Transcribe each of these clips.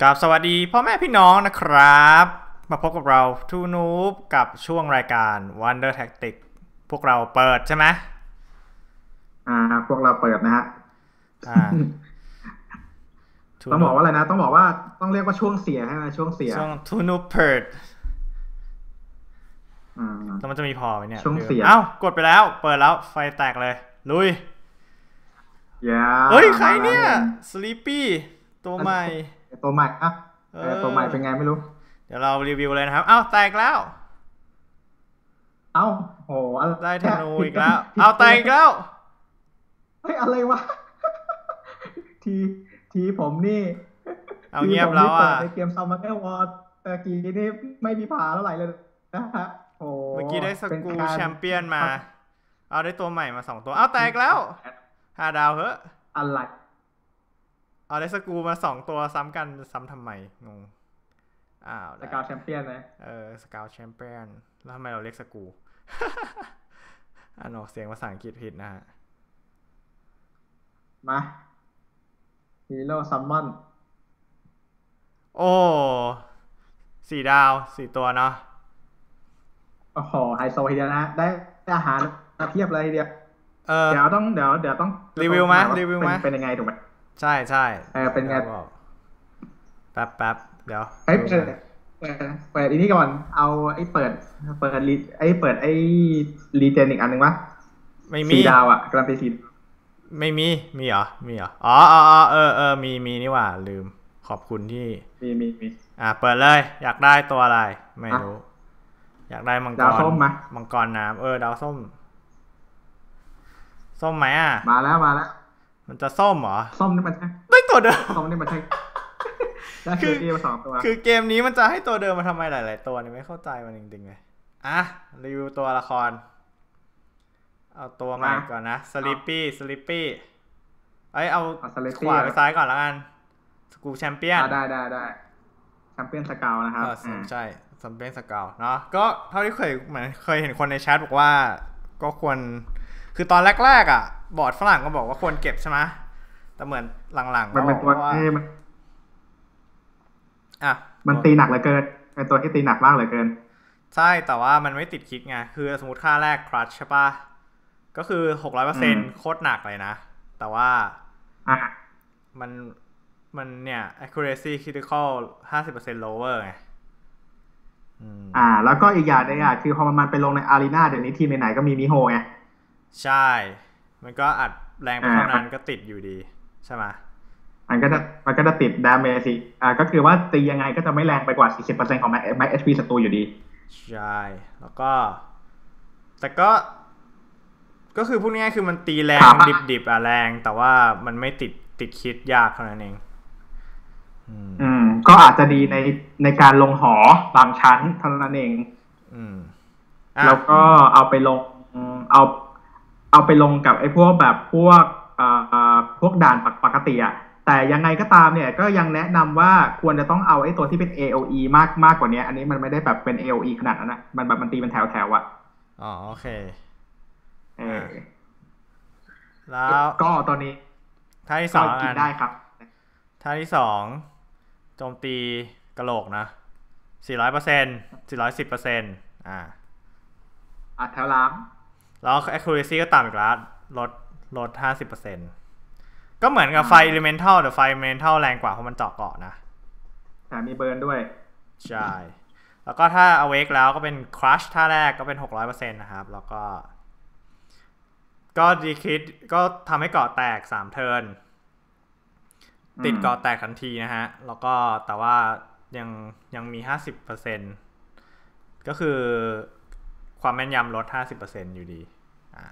กับสวัสดีพ่อแม่พี่น้องนะครับ มาพบกับเราทูนูบกับช่วงรายการ Wonder Tactic พวกเราเปิดใช่ไหมอ่า พวกเราเปิดนะฮะอ่าต้องบอกว่าอะไรนะ ต้องบอกว่าต้องเรียกว่าช่วงเสียใช่ไหมช่วงเสียช่วงทูนูบเปิดอ่าแล้วมันจะมีพอไหมเนี่ยช่วงเสียเอ้ากดไปแล้ว เปิดแล้วไฟแตกเลย ลุยอย่าเฮ้ยใครเนี่ย Sleepy ตัวใหม่ ตัวใหม่อะเอเอออตัวใหม่เป็นไงไม่รู้ เดี๋ยวเรารีวิวเลยนะครับ เอ้าแตกแล้ว เอ้าโหอะไรได้ธนูอีกแล้ว เอ้าแตกอีกแล้ว เฮ้ยอะไรวะ ทีทีผมนี่ เอาเงียบแล้วอะทีผมนี่เปิดในเกมซัมเมอร์วอร์ตะกี้นี่ไม่มีผาเท่าไหร่เลยนะฮะโอ้เมื่อกี้ได้สเป็นกูารแชมเปี้ยนมา เอาได้ตัวใหม่มาสองตัว เอ้าแตกแล้วห้าดาวเฮ้ยอะไร เอาได้สกรูมาสองตัวซ้ำกันซ้ำทำไมงงอ้าวสกาวแชมเปี้ยนนะเออสกาวแชมเปี้ยนแล้วทำไมเราเรียกสกรูอ่านออกเสียงภาษาอังกฤษผิดนะฮะ มาฮีโร่ซัมมอนโอ้สี่ดาวสี่ตัวเนาะโอ้โหไฮโซทีเดียวนะฮะได้ได้อาหารมาเทียบเลยทีเดียว เออเดี๋ยวต้องเดี๋ยวเดี๋ยวต้องรีวิวไหมต้องรีวิวไหมเป็นเป็นยังไงถูกไหม ใช่ใช่เออเป็นไงดี๋ยวบอกแป๊บแป๊บเดี๋ยวเอ้ยเปิดเปิดเปิดอันนี้ก่อน เอาไอ้เปิด เปิดรีไอ้เปิดไอ้รีเจนอีกอันหนึ่งวะไม่มีสีดาวอะกำลังตีสีไม่มี มีเหรอ มีเหรอ อ๋ออ๋ออ๋อเออเออมี มีนี่หว่า ลืม ขอบคุณที่ มีมีมีอะเปิดเลย อยากได้ตัวอะไร ไม่รู้ อยากได้มังกร ดาวส้มมามังกรน้ำ เออ ดาวส้ม ส้มไหมอะ มาแล้ว มาแล้ว มันจะส้มเหรอส้มนี่มันใช่ไม่ตัวเดิมส้มนี่มันใช่ได้คืคืออที่มาสองตัว คือเกมนี้มันจะให้ตัวเดิมมาทำไมหลาย ๆ ตัวเนี่ยไม่เข้าใจมันจริงๆเลย อะรีวิวตัวละคร เอาตัวใหม่ก่อนนะสลิปปี้สลิปปี้เอ้ยเอาเอาสเลขตี้วาไปซ้ายก่อนแล้วกันสกูแชมเปี้ยนอ่าได้ได้ได้แชมเปี้ยนสกาวนะครับเอออ่าใช่ซัมเปนสกาวเนาะก็เท่าที่เคยเหมือนเคยเห็นคนในแชทบอกว่าก็ควร คือตอนแรกๆอะ บอร์ดฝรั่งก็บอกว่าควรเก็บใช่ไหมแต่เหมือนหลังๆมันก็เป็นบตัวอกว่าที่มันอะมันตีหนักเหลือเกินเป็นตัวที่ตีหนักมากเหลือเกิน ใช่แต่ว่ามันไม่ติดคิดไงคือสมมติค่าแรกครัชใช่ปะก็คือหกร้อยเปอร์เซ็นโคตรหนักเลยนะ แต่ว่าอะมันมันเนี่ย accuracy critical ห้าสิบเปอร์เซ็น lower ไงอืมอ่า แล้วก็อีกอย่างหนึงอะคือพอมันไปลงในอารีนาเดี๋ยวนี้ทีมไหนๆก็มีมิโฮไง ใช่ มันก็อัดแรงไปเท่านั้นก็ติดอยู่ดีใช่ไหมมันก็จะมันก็จะติดดาเมจสิอ่าก็คือว่าตียังไงก็จะไม่แรงไปกว่า 40%ของแม็กแม็กเอชพีศัตรูอยู่ดี ใช่ แล้วก็ แต่ก็ ก็คือพูดง่ายๆคือมันตีแรงครับดิบๆอะแรง แต่ว่ามันไม่ติดติดคิดยากเท่านั้นเองอืมอืม ก็อาจจะดีในในการลงหอบางชั้นเท่านั้นเอง อืมอะแล้วก็เอาไปลงเอา เอาไปลงกับไอ้พวกแบบพวกอ่าอ่าพวกด่านปกติอะแต่ยังไงก็ตามเนี่ยก็ยังแนะนำว่าควรจะต้องเอาไอ้ตัวที่เป็น AOE มากมากกว่านี้อันนี้มันไม่ได้แบบเป็น AOE ขนาดนั้นนะมันแบบมันตีเป็นแถวแถวๆอะอ๋อโอเคเออแล้วก็ตอนนี้ท่าที่สก็องกินอันได้ครับท่าที่สองโจมตีกระโหลกนะสี่ร้อยเปอร์เซ็นสี่ร้อยสิบเปอร์เซ็นอ่าอัดแถวหล้าง แล้ว accuracy ก็ต่ำอีกแล้วลดลดห้าสิบเปอร์เซ็นก็เหมือนกับไฟ elemental แต่ไฟ elemental แรงกว่าเพราะมันเจาะเกาะนะแต่มีเบิร์นด้วย ใช่ แล้วก็ถ้า awake แล้วก็เป็น crush ท่าแรกก็เป็น 600%นะครับ แล้วก็ ก็ดีคิดก็ทำให้เกาะแตก 3 เทิร์นติดเกาะแตกทันทีนะฮะ แล้วก็แต่ว่ายังยังมี 50%ก็คือ ความแม่นยำลด50%อยู่ดี อ่า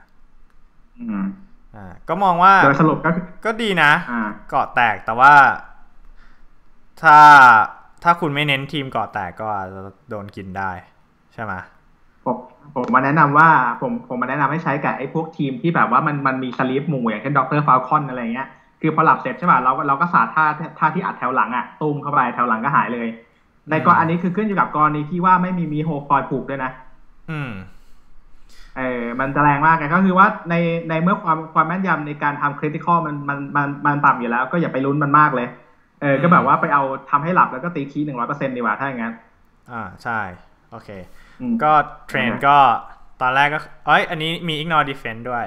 อืมอ่า ก็มองว่าโดยสรุปก็คือก็ดีนะอ่าเกาะแตกแต่ว่า ถ้าถ้าคุณไม่เน้นทีมเกาะแตกก็อาจจะโดนกินได้ ใช่ไหมผมผมมาแนะนำว่าผมผมมาแนะนำให้ใช้กับไอ้พวกทีมที่แบบว่ามันมันมีสลีปหมู่อย่างเช่นด็อกเตอร์ฟาลคอนอะไรเงี้ยคือพอหลับเสร็จใช่ป่ะเราเราก็สาดท่าท่าที่อัดแถวหลังอะตุ้มเข้าไปแถวหลังก็หายเลย ในกรณีคือขึ้นอยู่กับกรณีที่ว่าไม่มีมีโฮคอยผูกด้วยนะ อืมเออมันจะแรงมากไงก็คือว่าในในเมื่อความความแม่นยำในการทำคริติคอลมันมันมันมันต่ำอยู่แล้ว ก็อย่าไปลุ้นมันมากเลย เออ ก็แบบว่าไปเอาทำให้หลับแล้วก็ตีคีย์หนึ่งร้อยเปอร์เซ็นต์ดีกว่าถ้าอย่างนั้น อ่าใช่ โอเคอืมก็เทรนโอเคก็ตอนแรกก็เอ้ยอันนี้มี ignore defense ด้วย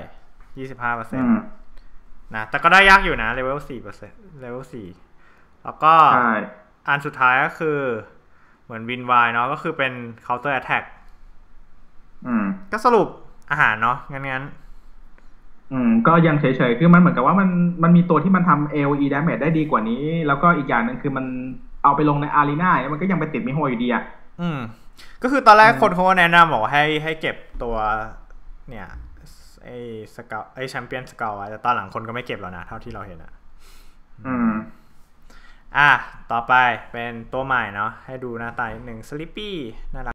25%เปอร์เซ็นอืต์มนะแต่ก็ได้ยากอยู่นะ level 4เปอร์เซ็นต์ level 4แล้วก็ใช่อันสุดท้ายก็คือเหมือนวินวายเนาะก็คือเป็น counter attack อืม ก็สรุปอาหารเนาะงั้นงั้นอืมก็ยังเฉยๆ คือมันเหมือนกับว่ามันมันมีตัวที่มันทำ AOE damage ได้ดีกว่านี้ แล้วก็อีกอย่างหนึ่งคือมันเอาไปลงในอารีนาเนี่ยมันก็ยังไปติดมิโฮอยู่ดีอะอืม ก็คือตอนแรกอืมคนเขาก็แนะนำบอกว่าให้ให้เก็บตัวเนี่ยไอ้สเกลไอ้แชมเปี้ยนสเกลไว้แต่ตอนหลังคนก็ไม่เก็บแล้วนะเท่าที่เราเห็นอะอืม อะ ต่อไปเป็นตัวใหม่เนาะให้ดูหน้าตานิดหนึ่ง Sleepy น่ารัก